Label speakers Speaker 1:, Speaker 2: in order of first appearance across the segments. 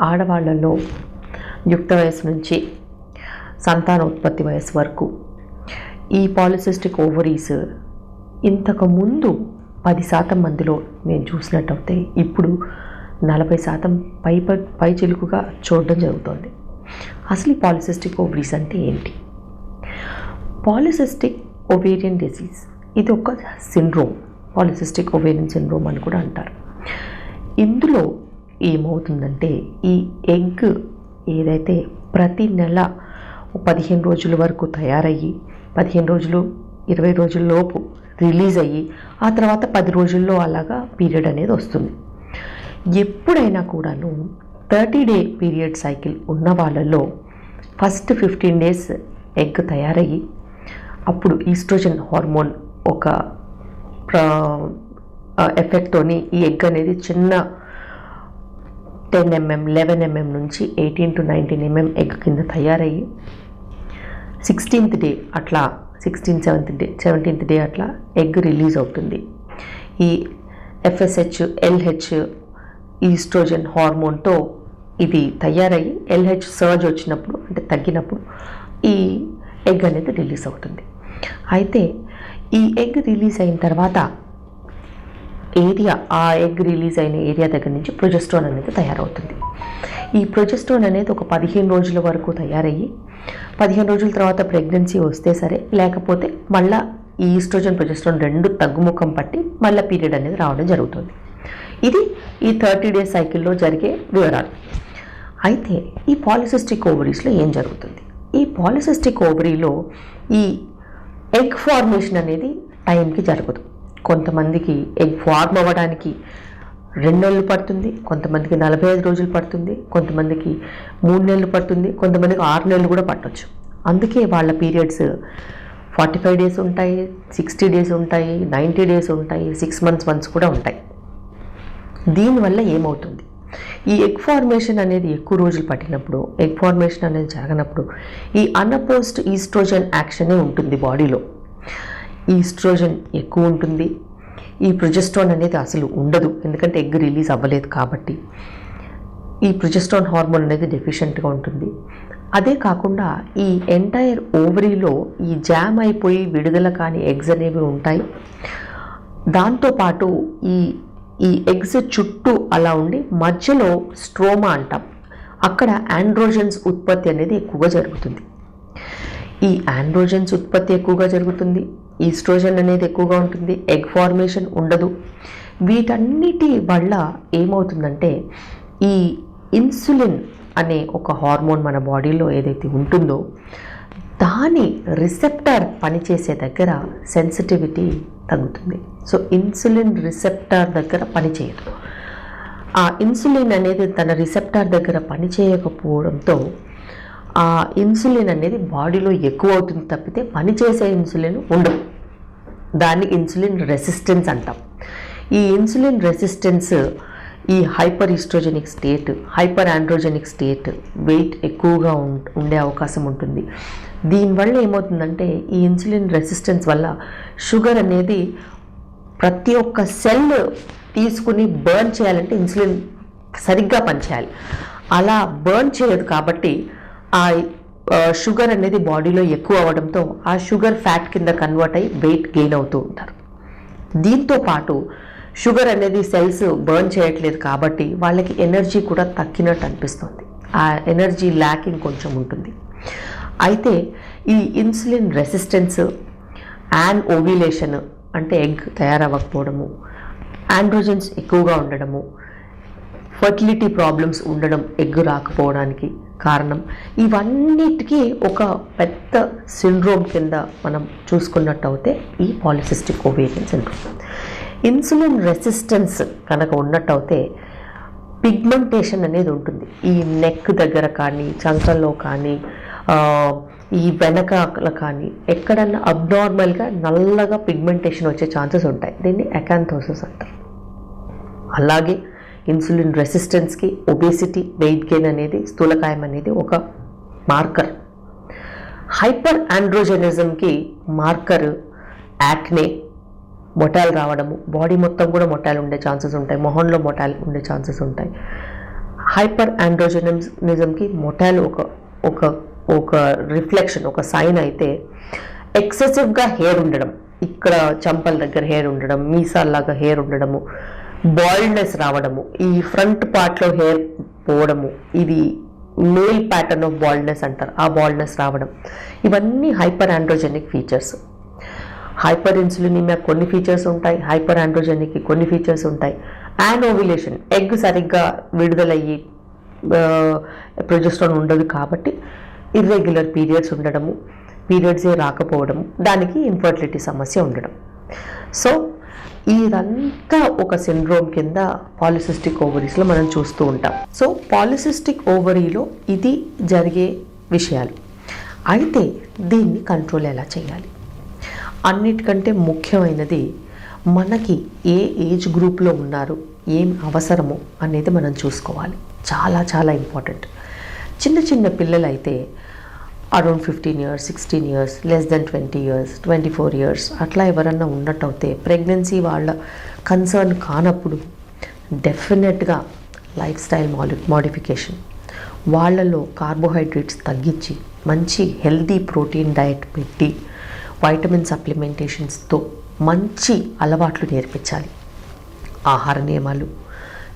Speaker 1: ఆడవాళ్ళలో యుక్త వయసు నుంచి సంతానోత్పత్తి వయసు వరకు ఈ పాలిసిస్టిక్ ఓవరీస్ ఇంతకు ముందు పది శాతం మందిలో నేను చూసినట్టయితే ఇప్పుడు నలభై శాతం పై పై చిలుకుగా చూడడం జరుగుతుంది. అసలు ఈ పాలిసిస్టిక్ ఓవరీస్ అంటే ఏంటి? పాలిసిస్టిక్ ఒవేరియన్ డిసీజ్ ఇది ఒక సిండ్రోమ్ పాలిసిస్టిక్ ఒవేరియన్ సిండ్రోమ్ అని కూడా అంటారు. ఇందులో ఏమవుతుందంటే ఈ ఎగ్ ఏదైతే ప్రతి నెల పదిహేను రోజుల వరకు తయారయ్యి పదిహేను రోజులు ఇరవై రోజుల్లోపు రిలీజ్ అయ్యి ఆ తర్వాత పది రోజుల్లో అలాగా పీరియడ్ అనేది వస్తుంది. ఎప్పుడైనా కూడాను థర్టీ డే పీరియడ్ సైకిల్ ఉన్న వాళ్ళలో ఫస్ట్ ఫిఫ్టీన్ డేస్ ఎగ్ తయారయ్యి అప్పుడు ఈస్ట్రోజన్ హార్మోన్ ఒక ఎఫెక్ట్తోని ఈ ఎగ్ అనేది చిన్న టెన్ ఎంఎం లెవెన్ ఎంఎం నుంచి eighteen to nineteen mm egg కింద తయారయ్యి సిక్స్టీన్త్ డే అట్లా sixteen seventh day seventeenth day అట్లా ఎగ్ రిలీజ్ అవుతుంది. ఈ ఎఫ్ఎస్హెచ్ ఎల్హెచ్ ఈస్ట్రోజన్ హార్మోన్తో ఇది తయారయ్యి ఎల్హెచ్ సర్జ్ వచ్చినప్పుడు అంటే తగ్గినప్పుడు ఈ ఎగ్ అనేది రిలీజ్ అవుతుంది. అయితే ఈ ఎగ్ రిలీజ్ అయిన తర్వాత ఏరియా ఆ ఎగ్ రిలీజ్ అయిన ఏరియా దగ్గర నుంచి ప్రొజెస్ట్రాన్ అనేది తయారవుతుంది. ఈ ప్రొజెస్ట్రాన్ అనేది ఒక పదిహేను రోజుల వరకు తయారయ్యి పదిహేను రోజుల తర్వాత ప్రెగ్నెన్సీ వస్తే సరే లేకపోతే మళ్ళా ఈ ఈస్ట్రోజన్ ప్రొజెస్ట్రాన్ రెండు తగ్గుముఖం పట్టి మళ్ళీ పీరియడ్ అనేది రావడం జరుగుతుంది. ఇది ఈ థర్టీ డేస్ సైకిల్లో జరిగే వివరాలు. అయితే ఈ పాలిసిస్టిక్ ఓవరీస్లో ఏం జరుగుతుంది? ఈ పాలిసిస్టిక్ ఓవరీలో ఈ ఎగ్ ఫార్మేషన్ అనేది టైంకి జరగదు. కొంతమందికి ఎగ్ ఫార్మ్ అవ్వడానికి రెండు నెలలు పడుతుంది కొంతమందికి నలభై ఐదు రోజులు పడుతుంది కొంతమందికి మూడు నెలలు పడుతుంది కొంతమందికి ఆరు నెలలు కూడా పట్టవచ్చు అందుకే వాళ్ళ పీరియడ్స్ ఫార్టీ ఫైవ్ డేస్ ఉంటాయి సిక్స్టీ డేస్ ఉంటాయి నైంటీ డేస్ ఉంటాయి సిక్స్ మంత్స్ వన్స్ కూడా ఉంటాయి. దీనివల్ల ఏమవుతుంది? ఈ ఎగ్ ఫార్మేషన్ అనేది ఎక్కువ రోజులు పట్టినప్పుడు ఎగ్ ఫార్మేషన్ అనేది జరగనప్పుడు ఈ అన్అపోజ్డ్ ఈస్ట్రోజన్ యాక్షనే ఉంటుంది బాడీలో. ఈస్ట్రోజన్ ఎక్కువ ఉంటుంది. ఈ ప్రొజెస్ట్రాన్ అనేది అసలు ఉండదు. ఎందుకంటే ఎగ్ రిలీజ్ అవ్వలేదు కాబట్టి. ఈ ప్రొజెస్ట్రాన్ హార్మోన్ అనేది డెఫిషియెంట్గా ఉంటుంది. అదే కాకుండా ఈ ఎంటైర్ ఓవరీలో ఈ జామ్ అయిపోయి విడుదల కాని ఎగ్స్ అనేవి ఉంటాయి. దాంతోపాటు ఈ ఈ ఎగ్స్ చుట్టూ అలా ఉండి మధ్యలో స్ట్రోమా అంటాం. అక్కడ ఆండ్రోజన్స్ ఉత్పత్తి అనేది ఎక్కువగా జరుగుతుంది. ఈ ఆండ్రోజన్స్ ఉత్పత్తి ఎక్కువగా జరుగుతుంది. ఈస్ట్రోజన్ అనేది ఎక్కువగా ఉంటుంది. ఎగ్ ఫార్మేషన్ ఉండదు. వీటన్నిటి వల్ల ఏమవుతుందంటే ఈ ఇన్సులిన్ అనే ఒక హార్మోన్ మన బాడీలో ఏదైతే ఉంటుందో దాని రిసెప్టర్ పనిచేసే దగ్గర సెన్సిటివిటీ తగ్గుతుంది. సో ఇన్సులిన్ రిసెప్టర్ దగ్గర పనిచేయదు. ఆ ఇన్సులిన్ అనేది తన రిసెప్టర్ దగ్గర పనిచేయకపోవడంతో ఆ ఇన్సులిన్ అనేది బాడీలో ఎక్కువ అవుతుంది తప్పితే పనిచేసే ఇన్సులిన్ ఉండదు. దాన్ని ఇన్సులిన్ రెసిస్టెన్స్ అంటాం. ఈ ఇన్సులిన్ రెసిస్టెన్స్ ఈ hyper estrogenic state hyper androgenic state weight ఎక్కువగా ఉండే అవకాశం ఉంటుంది. దీనివల్ల ఏమవుతుందంటే ఈ ఇన్సులిన్ రెసిస్టెన్స్ వల్ల షుగర్ అనేది ప్రతి ఒక్క సెల్ తీసుకుని బర్న్ చేయాలంటే ఇన్సులిన్ సరిగ్గా పనిచేయాలి. అలా బర్న్ చేయదు కాబట్టి ఆ షుగర్ అనేది బాడీలో ఎక్కువ అవ్వడంతో ఆ షుగర్ ఫ్యాట్ కింద కన్వర్ట్ అయ్యి వెయిట్ గెయిన్ అవుతూ ఉంటారు. దీంతో పాటు షుగర్ అనేది సెల్స్ బర్న్ చేయట్లేదు కాబట్టి వాళ్ళకి ఎనర్జీ కూడా తక్కినట్టు అనిపిస్తుంది. ఆ ఎనర్జీ ల్యాకింగ్ కొంచెం ఉంటుంది. అయితే ఈ ఇన్సులిన్ రెసిస్టెన్స్ యాన్ ఓవ్యులేషన్ అంటే ఎగ్ తయారవ్వకపోవడము ఆండ్రోజన్స్ ఎక్కువగా ఉండడము ఫర్టిలిటీ ప్రాబ్లమ్స్ ఉండడం ఎగ్గు రాకపోవడానికి కారణం. ఇవన్నిటికీ ఒక పెద్ద సిండ్రోమ్ కింద మనం చూసుకున్నట్టు అయితే ఈ polycystic ovarian syndrome. Insulin resistance కనుక ఉన్నట్టయితే పిగ్మెంటేషన్ అనేది ఉంటుంది. ఈ నెక్ దగ్గర కానీ చంకల్లో కానీ ఈ వెనకాల కానీ ఎక్కడన్నా అబ్నార్మల్గా నల్లగా పిగ్మెంటేషన్ వచ్చే ఛాన్సెస్ ఉంటాయి. దీన్ని ఎకాంథోసిస్ అంటారు. అలాగే ఇన్సులిన్ రెసిస్టెన్స్కి ఒబేసిటీ వెయిట్ గెయిన్ అనేది స్థూలకాయం అనేది ఒక మార్కర్. హైపర్ ఆండ్రోజెనిజంకి మార్కర్ యాక్నే మొటాలు రావడము. బాడీ మొత్తం కూడా మొటాలు ఉండే ఛాన్సెస్ ఉంటాయి. మొహంలో మొటాలు ఉండే ఛాన్సెస్ ఉంటాయి. హైపర్ ఆండ్రోజెనిజంకి మొటాలు ఒక ఒక ఒక రిఫ్లెక్షన్ ఒక సైన్ అయితే ఎక్సెసివ్గా హెయిర్ ఉండడం. ఇక్కడ చంపల దగ్గర హెయిర్ ఉండడం మీసాల్లాగా హెయిర్ ఉండడము. బాల్డ్నెస్ రావడము ఈ ఫ్రంట్ పార్ట్లో హెయిర్ పోవడము ఇది మేల్ ప్యాటర్న్ ఆఫ్ బాల్డ్నెస్ అంటారు. ఆ బాల్డ్నెస్ రావడం. ఇవన్నీ hyper androgenic features hyper insulinemia కొన్ని ఫీచర్స్ ఉంటాయి హైపర్ ఆండ్రోజెనిక్ కొన్ని ఫీచర్స్ ఉంటాయి. అండ్ ఓవిలేషన్ ఎగ్ సరిగ్గా విడుదలయ్యి ప్రొజెస్ట్రాన్ ఉండదు కాబట్టి ఇర్రెగ్యులర్ పీరియడ్స్ ఉండడము పీరియడ్సే రాకపోవడము దానికి ఇన్ఫర్టిలిటీ సమస్య ఉండడం. సో ఇదంతా ఒక సిండ్రోమ్ కింద పాలిసిస్టిక్ ఓవరీస్లో మనం చూస్తూ ఉంటాం. సో పాలిసిస్టిక్ ఓవరీలో ఇది జరిగే విషయాలు. అయితే దీన్ని కంట్రోల్ ఎలా చేయాలి? అన్నిటికంటే ముఖ్యమైనది మనకి ఏ ఏజ్ గ్రూప్లో ఉన్నారు ఏం అవసరమో అనేది మనం చూసుకోవాలి. చాలా చాలా ఇంపార్టెంట్. చిన్న చిన్న పిల్లలైతే around fifteen years sixteen years less than twenty years twenty four years అట్లా ఎవరన్నా ఉన్నట్టయితే ప్రెగ్నెన్సీ వాళ్ళ కన్సర్న్ కానప్పుడు డెఫినెట్గా లైఫ్ స్టైల్ మాడి మోడిఫికేషన్ వాళ్ళలో కార్బోహైడ్రేట్స్ తగ్గించి మంచి హెల్తీ ప్రోటీన్ డయట్ పెట్టి వైటమిన్ సప్లిమెంటేషన్స్తో మంచి అలవాట్లు నేర్పించాలి. ఆహార నియమాలు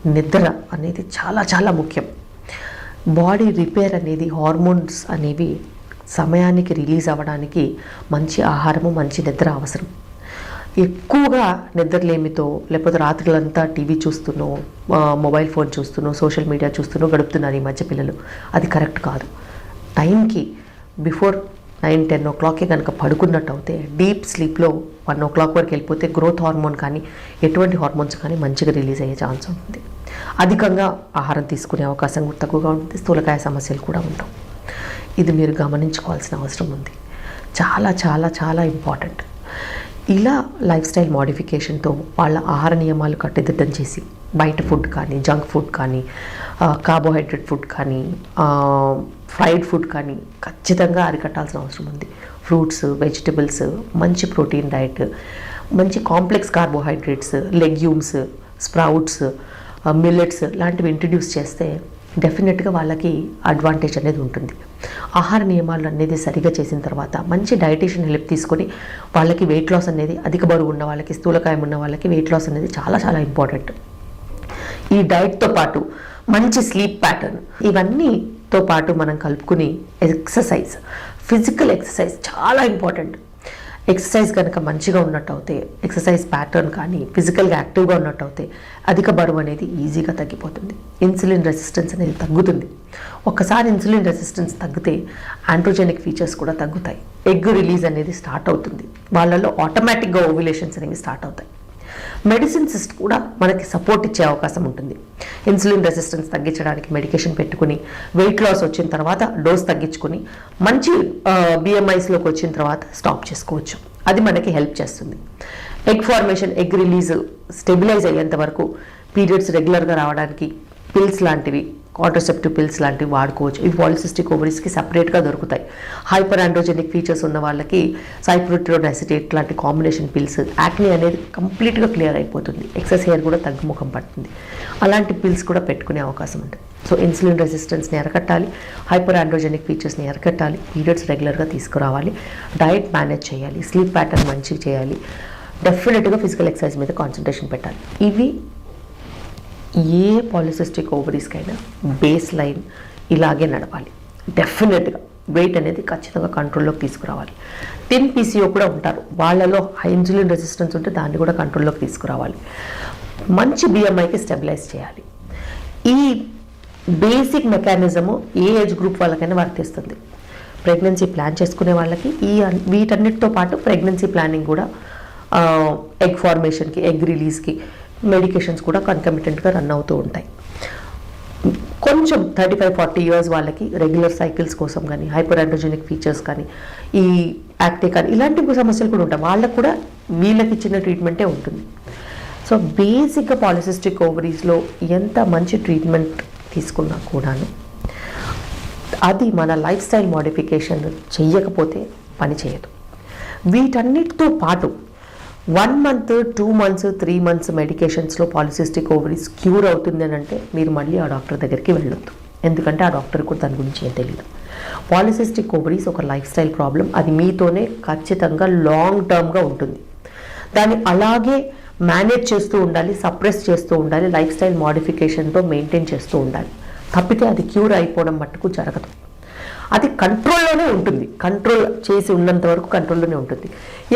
Speaker 1: నిద్ర అనేది చాలా చాలా ముఖ్యం. బాడీ రిపేర్ అనేది హార్మోన్స్ అనేవి సమయానికి రిలీజ్ అవ్వడానికి మంచి ఆహారము మంచి నిద్ర అవసరం. ఎక్కువగా నిద్రలేమితో లేకపోతే రాత్రులంతా టీవీ చూస్తూనో మొబైల్ ఫోన్ చూస్తూనో సోషల్ మీడియా చూస్తూనో గడుపుతున్నారు ఈ మధ్య పిల్లలు. అది కరెక్ట్ కాదు. టైంకి బిఫోర్ నైన్ టెన్ ఓ క్లాక్కి కనుక పడుకున్నట్టు అయితే డీప్ స్లీప్లో వన్ ఓ క్లాక్ వరకు వెళ్ళిపోతే గ్రోత్ హార్మోన్ కానీ ఎటువంటి హార్మోన్స్ కానీ మంచిగా రిలీజ్ అయ్యే ఛాన్స్ ఉంటుంది. అధికంగా ఆహారం తీసుకునే అవకాశం కూడా తక్కువగా ఉంటుంది. స్థూలకాయ సమస్యలు కూడా ఉంటాయి ఇది మీరు గమనించుకోవాల్సిన అవసరం ఉంది. చాలా చాలా చాలా ఇంపార్టెంట్. ఇలా లైఫ్ స్టైల్ మోడిఫికేషన్తో వాళ్ళ ఆహార నియమాలు కట్టుదిట్టం చేసి బయట ఫుడ్ కానీ జంక్ ఫుడ్ కానీ కార్బోహైడ్రేట్ ఫుడ్ కానీ ఫ్రైడ్ ఫుడ్ కానీ ఖచ్చితంగా అరికట్టాల్సిన అవసరం ఉంది. ఫ్రూట్స్ వెజిటబుల్స్ మంచి ప్రోటీన్ డైట్ మంచి complex carbohydrates legumes sprouts millets లాంటివి ఇంట్రడ్యూస్ చేస్తే డెఫినెట్గా వాళ్ళకి అడ్వాంటేజ్ అనేది ఉంటుంది. ఆహార నియమాలు అనేది సరిగా చేసిన తర్వాత మంచి డైటీషియన్ హెల్ప్ తీసుకొని వాళ్ళకి వెయిట్ లాస్ అనేది అధిక బరువు ఉన్న వాళ్ళకి స్థూలకాయం ఉన్న వాళ్ళకి వెయిట్ లాస్ అనేది చాలా చాలా ఇంపార్టెంట్ ఈ డైట్తో పాటు మంచి స్లీప్ ప్యాటర్న్ ఇవన్నీతో పాటు మనం కలుపుకుని ఎక్సర్సైజ్ ఫిజికల్ ఎక్సర్సైజ్ చాలా ఇంపార్టెంట్ ఎక్సర్సైజ్ కనుక మంచిగా ఉన్నట్టు అయితే ఎక్సర్సైజ్ ప్యాటర్న్ కానీ ఫిజికల్గా యాక్టివ్గా ఉన్నట్టు అయితే అధిక బరువు అనేది ఈజీగా తగ్గిపోతుంది. ఇన్సులిన్ రెసిస్టెన్స్ అనేది తగ్గుతుంది. ఒక్కసారి ఇన్సులిన్ రెసిస్టెన్స్ తగ్గితే ఆండ్రోజెనిక్ ఫీచర్స్ కూడా తగ్గుతాయి. ఎగ్ రిలీజ్ అనేది స్టార్ట్ అవుతుంది. వాళ్ళలో ఆటోమేటిక్గా ఓవ్యులేషన్స్ అనేవి స్టార్ట్ అవుతాయి. మెడిసిన్స్ కూడా మనకి సపోర్ట్ ఇచ్చే అవకాశం ఉంటుంది. ఇన్సులిన్ రెసిస్టెన్స్ తగ్గించడానికి మెడికేషన్ పెట్టుకుని వెయిట్ లాస్ వచ్చిన తర్వాత డోస్ తగ్గించుకుని మంచి బిఎంఐస్లోకి వచ్చిన తర్వాత స్టాప్ చేసుకోవచ్చు. అది మనకి హెల్ప్ చేస్తుంది. Egg formation egg release stabilize అయ్యేంత వరకు పీరియడ్స్ రెగ్యులర్గా రావడానికి పిల్స్ లాంటివి కాంట్రసెప్టివ్ పిల్స్ లాంటివి వాడుకోవచ్చు. ఇవి పాలిసిస్టిక్ ఓవరీస్కి సపరేట్గా దొరుకుతాయి. హైపర్ ఆండ్రోజెనిక్ ఫీచర్స్ ఉన్న వాళ్ళకి సైప్రోటిరోనాసిటేట్ లాంటి కాంబినేషన్ పిల్స్ యాక్ని అనేది కంప్లీట్గా క్లియర్ అయిపోతుంది. ఎక్సెస్ హెయిర్ కూడా తగ్గుముఖం పడుతుంది. అలాంటి పిల్స్ కూడా పెట్టుకునే అవకాశం ఉంటుంది సో ఇన్సులిన్ రెసిస్టెన్స్ని అరకట్టాలి. హైపర్ ఆండ్రోజెనిక్ ఫీచర్స్ని అరకట్టాలి. పీరియడ్స్ రెగ్యులర్గా తీసుకురావాలి. డైట్ మేనేజ్ చేయాలి. స్లీప్ ప్యాటర్న్ మంచిగా చేయాలి. డెఫినెట్గా ఫిజికల్ ఎక్సర్సైజ్ మీద కాన్సన్ట్రేషన్ పెట్టాలి. ఇవి ఏ పాలిసిస్టిక్ ఓవరీస్కైనా బేస్ లైన్ ఇలాగే నడవాలి. డెఫినెట్గా వెయిట్ అనేది ఖచ్చితంగా కంట్రోల్లోకి తీసుకురావాలి. టిన్ పీసీఓ కూడా ఉంటారు. వాళ్ళలో హై ఇన్సులిన్ రెసిస్టెన్స్ ఉంటే దాన్ని కూడా కంట్రోల్లోకి తీసుకురావాలి. మంచి బిఎంఐకి స్టెబిలైజ్ చేయాలి. ఈ బేసిక్ మెకానిజము ఏ ఏజ్ గ్రూప్ వాళ్ళకైనా వర్తిస్తుంది ప్రెగ్నెన్సీ ప్లాన్ చేసుకునే వాళ్ళకి ఈ వీటన్నిటితో పాటు ప్రెగ్నెన్సీ ప్లానింగ్ కూడా ఎగ్ ఫార్మేషన్కి ఎగ్ రిలీజ్కి మెడికేషన్స్ కూడా కన్కమిటెంట్గా రన్ అవుతూ ఉంటాయి. కొంచెం థర్టీ ఫైవ్ ఫార్టీ ఇయర్స్ వాళ్ళకి రెగ్యులర్ సైకిల్స్ కోసం కానీ హైపర్ ఆండ్రోజెనిక్ ఫీచర్స్ కానీ ఈ యాక్టే కానీ ఇలాంటి సమస్యలు కూడా ఉంటాయి. వాళ్ళకు కూడా వీళ్ళకి ఇచ్చిన ట్రీట్మెంటే ఉంటుంది. సో బేసిక్గా పాలిసిస్టిక్ ఓవరీస్లో ఎంత మంచి ట్రీట్మెంట్ తీసుకున్నా కూడాను అది మన లైఫ్ స్టైల్ మోడిఫికేషన్ చెయ్యకపోతే పని చేయదు. వీటన్నిటితో పాటు one month two months three months మెడికేషన్స్లో polycystic ovaries cure అవుతుంది అని అంటే మీరు మళ్ళీ ఆ డాక్టర్ దగ్గరికి వెళ్ళొద్దు. ఎందుకంటే ఆ డాక్టర్ కూడా దాని గురించి ఏం తెలియదు పాలిసిస్టిక్ ఓవరీస్ ఒక లైఫ్ స్టైల్ ప్రాబ్లం అది మీతోనే ఖచ్చితంగా లాంగ్ టర్మ్గా ఉంటుంది. దాన్ని అలాగే మేనేజ్ చేస్తూ ఉండాలి సప్రెస్ చేస్తూ ఉండాలి లైఫ్ స్టైల్ మాడిఫికేషన్తో మెయింటైన్ చేస్తూ ఉండాలి. తప్పితే అది క్యూర్ అయిపోవడం మట్టుకు జరగదు. అది కంట్రోల్లోనే ఉంటుంది. కంట్రోల్ చేసి ఉన్నంత వరకు కంట్రోల్లోనే ఉంటుంది.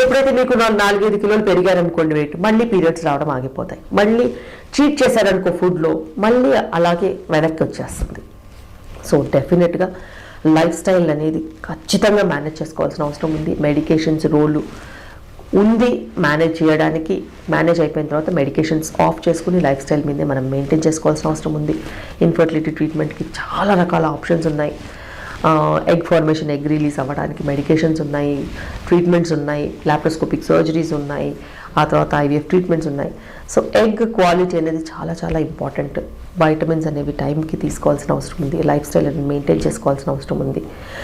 Speaker 1: ఎప్పుడైతే మీకు నాలుగైదు కిలోలు పెరిగారనుకోండి వెయిట్ మళ్ళీ పీరియడ్స్ రావడం ఆగిపోతాయి. మళ్ళీ చీట్ చేశారనుకో ఫుడ్లో మళ్ళీ అలాగే వెనక్కి వచ్చేస్తుంది. సో డెఫినెట్గా లైఫ్ స్టైల్ అనేది ఖచ్చితంగా మేనేజ్ చేసుకోవాల్సిన అవసరం ఉంది. మెడికేషన్స్ రోలు ఉంది మేనేజ్ చేయడానికి. మేనేజ్ అయిపోయిన తర్వాత మెడికేషన్స్ ఆఫ్ చేసుకుని లైఫ్ స్టైల్ మీదే మనం మెయింటైన్ చేసుకోవాల్సిన అవసరం ఉంది. ఇన్ఫర్టిలిటీ ట్రీట్మెంట్కి చాలా రకాల ఆప్షన్స్ ఉన్నాయి. ఎగ్ ఫార్మేషన్ ఎగ్ రిలీజ్ అవ్వడానికి మెడికేషన్స్ ఉన్నాయి ట్రీట్మెంట్స్ ఉన్నాయి లాప్రోస్కోపిక్ సర్జరీస్ ఉన్నాయి ఆ తర్వాత ఐవీఎఫ్ ట్రీట్మెంట్స్ ఉన్నాయి. సో ఎగ్ క్వాలిటీ అనేది చాలా చాలా ఇంపార్టెంట్ వైటమిన్స్ అనేవి టైంకి తీసుకోవాల్సిన అవసరం ఉంది. లైఫ్ స్టైల్ అనేది మెయింటైన్ చేసుకోవాల్సిన అవసరం ఉంది.